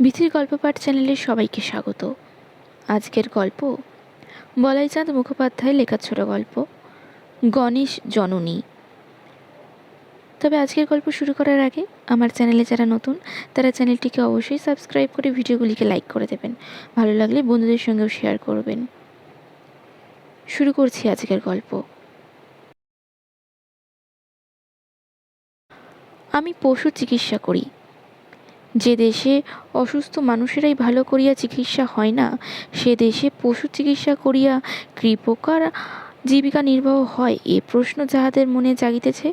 বিথির গল্প পাঠ চ্যানেলে সবাইকে স্বাগত। আজকের গল্প, বলাইচাঁদ মুখোপাধ্যায় লেখা ছোট গল্প, গণেশ জননী। তবে আজকের গল্প শুরু করার আগে, আমার চ্যানেলে যারা নতুন, তারা চ্যানেলটিকে অবশ্যই সাবস্ক্রাইব করে ভিডিওগুলিকে লাইক করে দেবেন। ভালো লাগলে বন্ধুদের সঙ্গেও শেয়ার করবেন। শুরু করছি আজকের গল্প। আমি পশু চিকিৎসা করি। যে দেশে অসুস্থ মানুষেরাই ভালো করিয়া চিকিৎসা হয় না, সে দেশে পশু চিকিৎসা করিয়া কৃপকার জীবিকা নির্বাহ হয়, এ প্রশ্ন যাহাদের মনে জাগিতেছে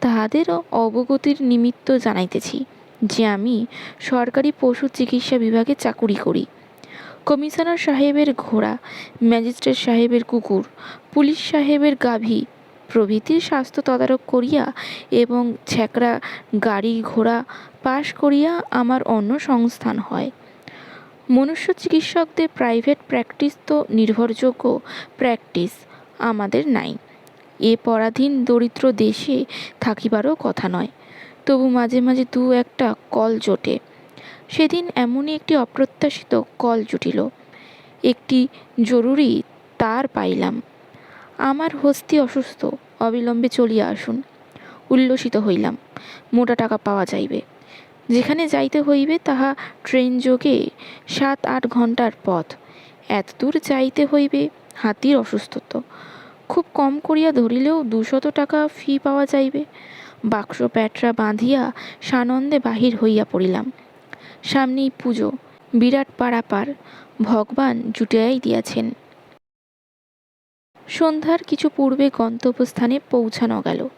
তাহাদের অবগতির নিমিত্ত জানাইতেছি যে আমি সরকারি পশু চিকিৎসা বিভাগে চাকুরি করি। কমিশনার সাহেবের ঘোড়া, ম্যাজিস্ট্রেট সাহেবের কুকুর, পুলিশ সাহেবের গাভী প্রভৃতির স্বাস্থ্য তদারক করিয়া এবং ছ্যাকরা গাড়ি, ঘোড়া পাশ করিয়া আমার অন্য সংস্থান হয়। মনুষ্য চিকিৎসকদের প্রাইভেট প্র্যাকটিস তো নির্ভরযোগ্য প্র্যাকটিস আমাদের নাই। এ পরাধীন দরিদ্র দেশে থাকিবারও কথা নয়। তবু মাঝে মাঝে দু একটা কল জোটে। সেদিন এমনই একটি অপ্রত্যাশিত কল জুটিল। একটি জরুরি তার পাইলাম। আমার হস্তি অসুস্থ, অবিলম্বে চলিয়া আসুন। উল্লসিত হইলাম। মোটা টাকা পাওয়া যাইবে। যেখানে যাইতে হইবে, তাহা ট্রেন যোগে সাত আট ঘণ্টার পথ। এত দূর যাইতে হইবে হাতির অসুস্থত খুব কম করিয়া ধরিলেও দুশত টাকা ফি পাওয়া যাইবে। বাক্স প্যাটরা বাঁধিয়া সানন্দে বাহির হইয়া পড়িলাম। সামনেই পুজো, বিরাট পাড়াপার ভগবান জুটিয়াই দিয়াছেন। সন্ধ্যার কিছু পূর্বে গন্তব্যস্থানে পৌঁছানো গেল।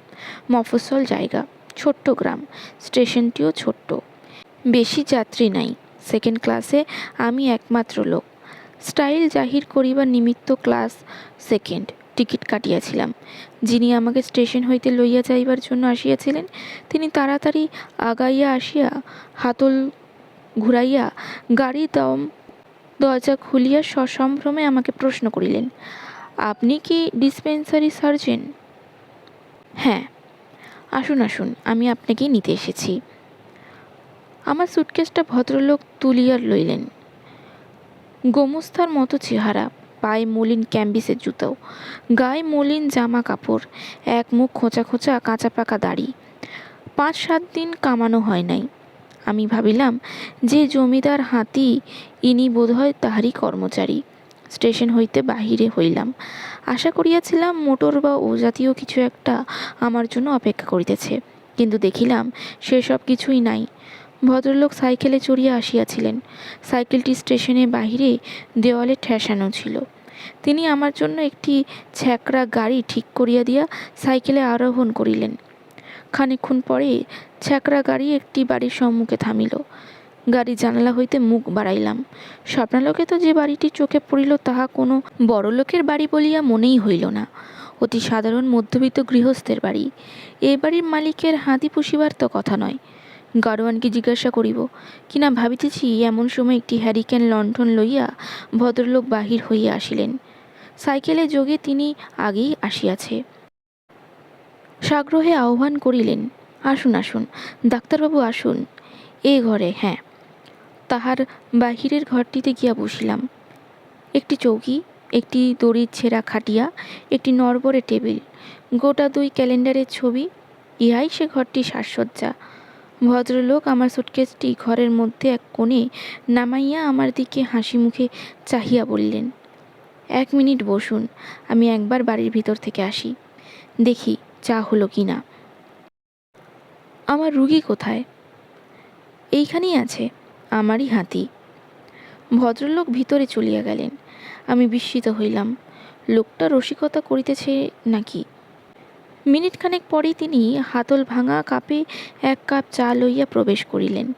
মফস্বল জায়গা। ছোট্ট গ্রাম, স্টেশনটিও ছোট্ট। বেশি যাত্রী নাই। সেকেন্ড ক্লাসে আমি একমাত্র লোক। স্টাইল জাহির করিবার নিমিত্ত ক্লাস সেকেন্ড। টিকিট কাটিয়াছিলাম। যিনি আমাকে স্টেশন হইতে লইয়া যাইবার জন্য আসিয়াছিলেন, তিনি তাড়াতাড়ি আগাইয়া আসিয়া হাতল ঘুরাইয়া গাড়ি দম, দরজা খুলিয়া সসম্ভ্রমে আমাকে প্রশ্ন করিলেন, আপনি কি ডিসপেন্সারি সার্জেন হ্যাঁ। আসুন আসুন, আমি আপনাকে নিতে এসেছি। আমার সুটকেসটা ভদ্রলোক তুলিয়া লইলেন। গোমস্তার মতো চেহারা, পায়ে মলিন ক্যাম্বিসের জুতো, গায়ে মলিন জামা কাপড়, এক মুখ খোঁচা খোঁচা কাঁচা পাকা দাড়ি। পাঁচ সাত দিন কামানো হয় নাই। আমি ভাবিলাম, যে জমিদার হাতি, ইনি বোধহয় তাহারই কর্মচারী। স্টেশন হইতে বাহিরে হইলাম। আশা করিয়াছিলাম মোটর বা ও জাতীয় কিছু একটা আমার জন্য অপেক্ষা করিতেছে। কিন্তু দেখিলাম সেসব কিছুই নাই। ভদ্রলোক সাইকেলে চড়িয়া আসিয়াছিলেন। সাইকেলটি স্টেশনে বাহিরে দেওয়ালে ঠেসানো ছিল। তিনি আমার জন্য একটি ছ্যাকরা গাড়ি ঠিক করিয়া দিয়া সাইকেলে আরোহণ করিলেন। খানিকক্ষণ পরে ছ্যাকরা গাড়ি একটি বাড়ির সম্মুখে থামিল। গাড়ি জানালা হইতে মুখ বাড়াইলাম। স্বপ্নালোকে তো যে বাড়িটি চোখে পড়িল, তাহা কোনো বড়লোকের বাড়ি বলিয়া মনেই হইল না। অতি সাধারণ মধ্যবিত্ত গৃহস্থের বাড়ি। এ বাড়ির মালিকের হাতি পুষিবার তো কথা নয়। গাড়োয়ানকে জিজ্ঞাসা করিব, কিনা ভাবিতেছি এমন সময় একটি হ্যারিকেন লণ্ঠন লইয়া ভদ্রলোক বাহির হইয়া আসিলেন। সাইকেলে যোগে তিনি আগেই আসিয়াছে। সাগ্রহে আহ্বান করিলেন, আসুন আসুন, ডাক্তারবাবু আসুন। এ ঘরে হ্যাঁ। তাহার বাহিরের ঘরটিতে গিয়া বসিলাম। একটি চৌকি, একটি দড়ির ছেঁড়া খাটিয়া, একটি নরবরে টেবিল, গোটা দুই ক্যালেন্ডারের ছবি, ইহাই সে ঘরটি সাজসজ্জা। ভদ্রলোক আমার সুটকেসটি ঘরের মধ্যে এক কোণে নামাইয়া আমার দিকে হাসি মুখে চাহিয়া বললেন, এক মিনিট বসুন, আমি একবার বাড়ির ভিতর থেকে আসি। দেখি চা হলো কি না? আমার রুগী কোথায়? এইখানেই আছে। আমারই হাতি। ভদ্রলোক ভিতরে চলিয়া গেলেন। আমি বিস্মিত হইলাম। লোকটা রসিকতা করিতেছে নাকি? মিনিটখানেক পরেই তিনি হাতল ভাঙা কাপে এক কাপ চা লইয়া প্রবেশ করিলেন।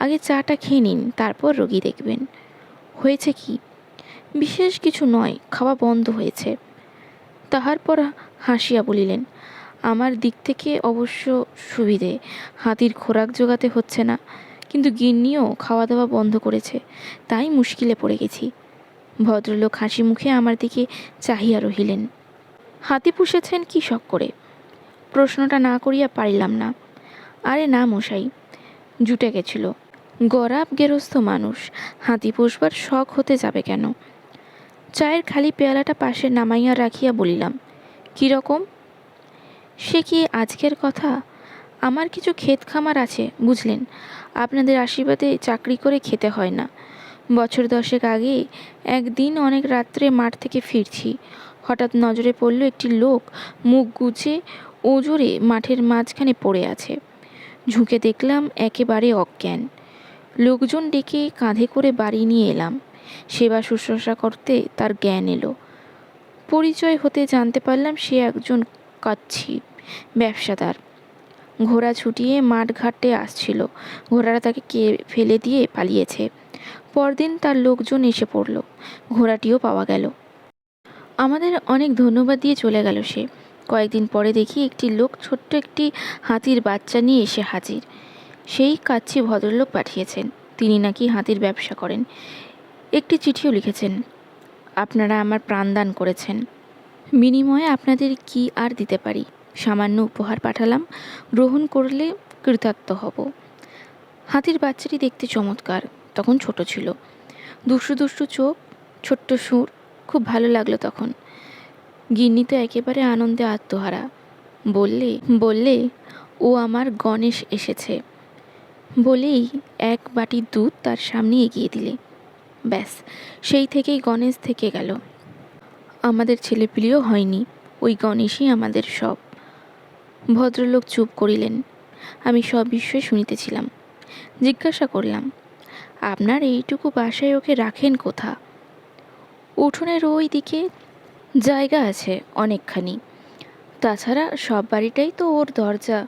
আগে চাটা খেয়ে নিন, তারপর রোগী দেখবেন। হয়েছে কি? বিশেষ কিছু নয়, খাওয়া বন্ধ হয়েছে। তাহার পর হাসিয়া বলিলেন, আমার দিক থেকে অবশ্য সুবিধে। হাতির খোরাক জোগাতে হচ্ছে না। কিন্তু গিন্নিও খাওয়া দাওয়া বন্ধ করেছে। তাই মুশকিলে পড়ে গেছি। ভদ্রলোক হাসি মুখে আমার দিকে চাহিয়া রহিলেন। হাতি পুষেছেন কি শখ করে? প্রশ্নটা না করিয়া পারিলাম না। আরে না, মশাই, জুটে গেছিল। গরাব গেরস্থ মানুষ, হাতি পুষবার শখ হতে যাবে কেন? চায়ের খালি পেয়ালাটা পাশে নামাইয়া রাখিয়া বলিলাম কীরকম সে কি আজকের কথা? আমার কিছু ক্ষেত খামার আছে, বুঝলেন? আপনাদের আশীর্বাদে চাকরি করে খেতে হয় না। বছর দশেক আগে একদিন অনেক রাত্রে মাঠ থেকে ফিরছি। হঠাৎ নজরে পড়ল একটি লোক মুখ গুজে ওজোরে মাঠের মাঝখানে পড়ে আছে। ঝুঁকে দেখলাম একেবারে অজ্ঞান। লোকজন ডেকে কাঁধে করে বাড়ি নিয়ে এলাম। সেবা শুশ্রূষা করতে তার জ্ঞান এলো। পরিচয় হতে জানতে পারলাম সে একজন কাচ্ছি ব্যবসাদার। ঘোড়া ছুটিয়ে মাঠ ঘাটে আসছিল। ঘোড়াটা তাকে কে, ফেলে দিয়ে পালিয়েছে। পরদিন তার লোকজন এসে পড়ল। ঘোড়াটিও পাওয়া গেল। আমাদের অনেক ধন্যবাদ দিয়ে চলে গেল সে। কয়েকদিন পরে দেখি একটি লোক ছোট্ট একটি হাতির বাচ্চা নিয়ে এসে হাজির। সেই কাচ্ছি ভদ্রলোক পাঠিয়েছেন। তিনি নাকি হাতির ব্যবসা করেন। একটি চিঠিও লিখেছেন। আপনারা আমার প্রাণদান করেছেন। বিনিময়ে আপনাদের কি আর দিতে পারি? সামান্য উপহার পাঠালাম। গ্রহণ করলে কৃতার্থ হব। হাতির বাচ্চাটি দেখতে চমৎকার, তখন ছোট ছিল। দুষ্টু দুষ্টু চোখ, ছোট্ট সুর, খুব ভালো লাগল তখন। গিন্নি তো একেবারে আনন্দে আত্মহারা। বললে বললে, ও আমার গণেশ এসেছে। বলেই এক বাটি দুধ তার সামনে এগিয়ে দিলে। ব্যাস, সেই থেকেই গণেশ থেকে গেল। আমাদের ছেলেপিলিও হয়নি, ওই গণেশই আমাদের সব। ভদ্রলোক চুপ করিলেন। আমি সব বিষয়ে শুনিতেছিলাম। জিজ্ঞাসা করলাম, আপনার এইটুকু বাসায় ওকে রাখেন কোথা? উঠোনের ওই দিকে। জায়গা আছে অনেকখানি। তাছাড়া সব বাড়িটাই তো ওর দরজা।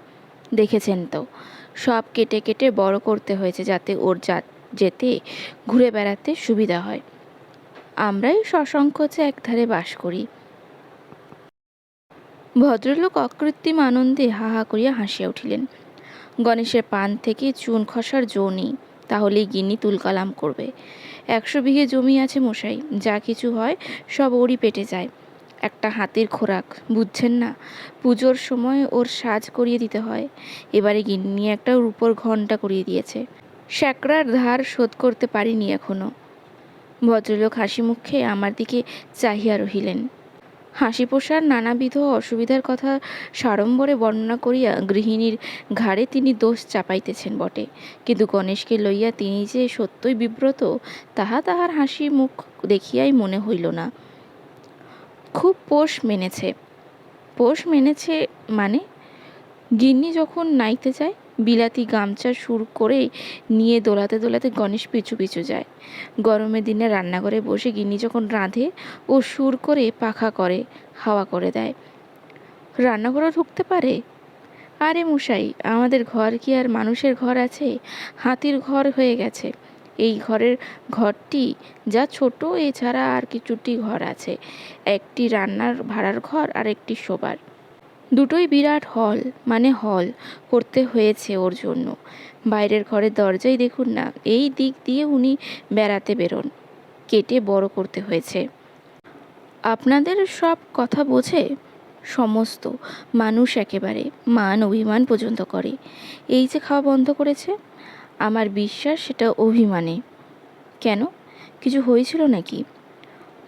দেখেছেন তো, সব কেটে কেটে বড় করতে হয়েছে যাতে ওর যা যেতে, ঘুরে বেড়াতে সুবিধা হয়। আমরাই সসংকোচে একধারে বাস করি। ভদ্রলোক অকৃত্রিম আনন্দে হা হা করিয়া হাসিয়া উঠিলেন। গণেশের পান থেকে চুন খসার জো নেই, তাহলেই গিন্নি তুলকালাম করবে। একশো বিঘে জমি আছে মশাই, যা কিছু হয় সব ওরই পেটে যায়। একটা হাতির খোরাক, বুঝছেন না? পুজোর সময় ওর সাজ করিয়ে দিতে হয়। এবারে গিন্নি একটা রূপোর ঘণ্টা করিয়ে দিয়েছে। শ্যাকরার ধার শোধ করতে পারিনি এখনও। ভদ্রলোক হাসি মুখে আমার দিকে চাহিয়া রহিলেন। হাসি পোষার নানাবিধ অসুবিধার কথা সাড়ম্বরে বর্ণনা করিয়া গৃহিণীর ঘাড়ে তিনি দোষ চাপাইতেছেন বটে। কিন্তু গণেশকে লইয়া তিনি যে সত্যই বিব্রত, তাহা তাহার হাসি মুখ দেখিয়াই মনে হইল না। খুব পোষ মেনেছে। পোষ মেনেছে মানে? গিন্নি যখন নাইতে যায় বিলাতি গামছা সুর করে নিয়ে দোলাতে দোলাতে গণেশ পিছু পিছু যায়। গরমের দিনে রান্নাঘরে বসে গিন্নি যখন রাঁধে, ও সুর করে পাখা করে, হাওয়া করে দেয়। রান্নাঘরে ঢুকতে পারে? আরে মশাই, আমাদের ঘর কি আর মানুষের ঘর আছে? হাতির ঘর হয়ে গেছে। এই ঘরের ঘরটি যা ছোট, এছাড়া আর কিছুটি ঘর আছে। একটি রান্নার ভাড়ার ঘর আর একটি শোবার। দুটোই বিরাট হল মানে হল, করতে হয়েছে ওর জন্য। বাইরের ঘরের দরজাই দেখুন না, এই দিক দিয়ে উনি বেড়াতে বেরোন। কেটে বড় করতে হয়েছে। আপনাদের সব কথা বোঝে? সমস্ত। মানুষ একেবারে। মান অভিমান পর্যন্ত করে। এই যে খাওয়া বন্ধ করেছে, আমার বিশ্বাস সেটা অভিমানে। কেন? কিছু হয়েছিল নাকি?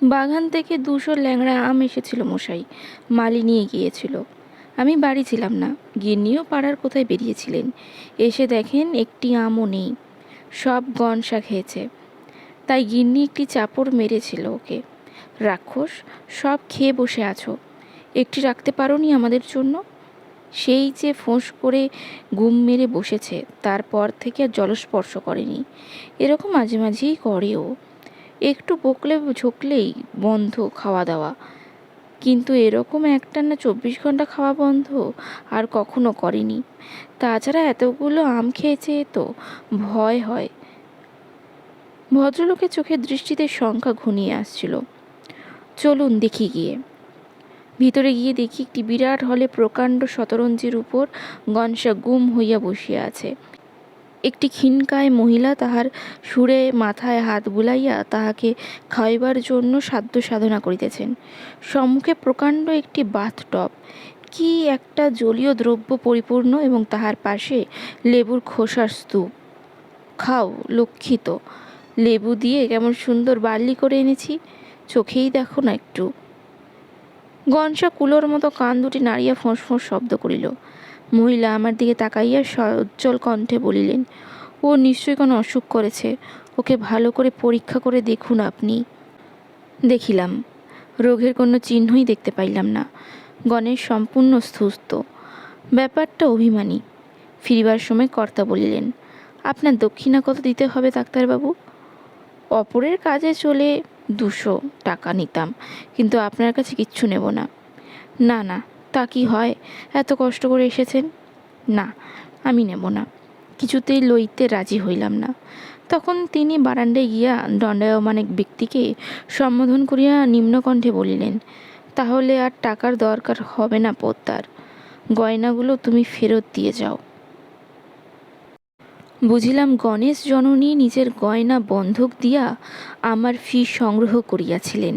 বাগান থেকে দুশো ল্যাংড়া আম এসেছিল মশাই। মালি নিয়ে গিয়েছিল। আমি বাড়ি ছিলাম না। গিন্নিও পাড়ার কোথায় বেরিয়েছিলেন? এসে দেখেন একটি আমও নেই। সব গনসা খেয়েছে। তাই গিন্নি একটি চাপড় মেরেছিল ওকে। রাক্ষস, সব খেয়ে বসে আছো। একটি রাখতে পারোনি আমাদের জন্য? সেই যে ফোঁস করে গুম মেরে বসেছে, তারপর থেকে আর জলস্পর্শ করেনি। এরকম মাঝে মাঝেই করে ও একটু বকলে, ঝুঁকলেই বন্ধ খাওয়া দাওয়া। কিন্তু এরকম একটানা চব্বিশ ঘণ্টা খাওয়া বন্ধ আর কখনো করেনি। তাছাড়া এতগুলো আম খেয়েছে তো ভয় হয়। ভদ্রলোকের চোখের দৃষ্টিতে সংখ্যা ঘনিয়ে আসছিল। চলুন দেখি গিয়ে। ভিতরে গিয়ে দেখি একটি বিরাট হলে প্রকাণ্ড শতরঞ্জির উপর গনসা গুম হইয়া বসিয়া আছে। একটি ক্ষীণকায় মহিলা তাহার সুরে মাথায় হাত বুলাইয়া তাহাকে খাইবার জন্য সাধ্য সাধনা করিতেছেন। সম্মুখে প্রকাণ্ড একটি বাথ বাথটব। কি একটা জলীয় দ্রব্য পরিপূর্ণ এবং তাহার পাশে লেবুর খোসার স্তূপ। খাও, লক্ষিত, লেবু দিয়ে কেমন সুন্দর বার্লি করে এনেছি, চোখেই দেখো না একটু। গনসা কুলোর মতো কান দুটি নাড়িয়া ফোঁস ফোঁস শব্দ করিল। মহিলা আমার দিকে তাকাইয়া সজ্জল কণ্ঠে বলিলেন, ও নিশ্চয়ই কোনো অসুখ করেছে। ওকে ভালো করে পরীক্ষা করে দেখুন আপনি। দেখিলাম, রোগের কোনো চিহ্নই দেখতে পাইলাম না। গণেশ সম্পূর্ণ সুস্থ। ব্যাপারটা অভিমানী। ফিরিবার সময় কর্তা বলিলেন, আপনার দক্ষিণা কত দিতে হবে ডাক্তারবাবু? অপরের কাজে চলে দুশো টাকা নিতাম, কিন্তু আপনার কাছে কিচ্ছু নেব না। না না তা কি হয়? এত কষ্ট করে এসেছেন? না, আমি নেব না। কিছুতেই লইতে রাজি হইলাম না। তখন তিনি বারান্দায় গিয়া দণ্ডায়মান এক ব্যক্তিকে সম্বোধন করিয়া নিম্নকণ্ঠে বলিলেন, তাহলে আর টাকার দরকার হবে না পোদ্দার গয়নাগুলো তুমি ফেরত দিয়ে যাও। বুঝিলাম গণেশ জননী নিজের গয়না বন্ধক দিয়া আমার ফি সংগ্রহ করিয়াছিলেন।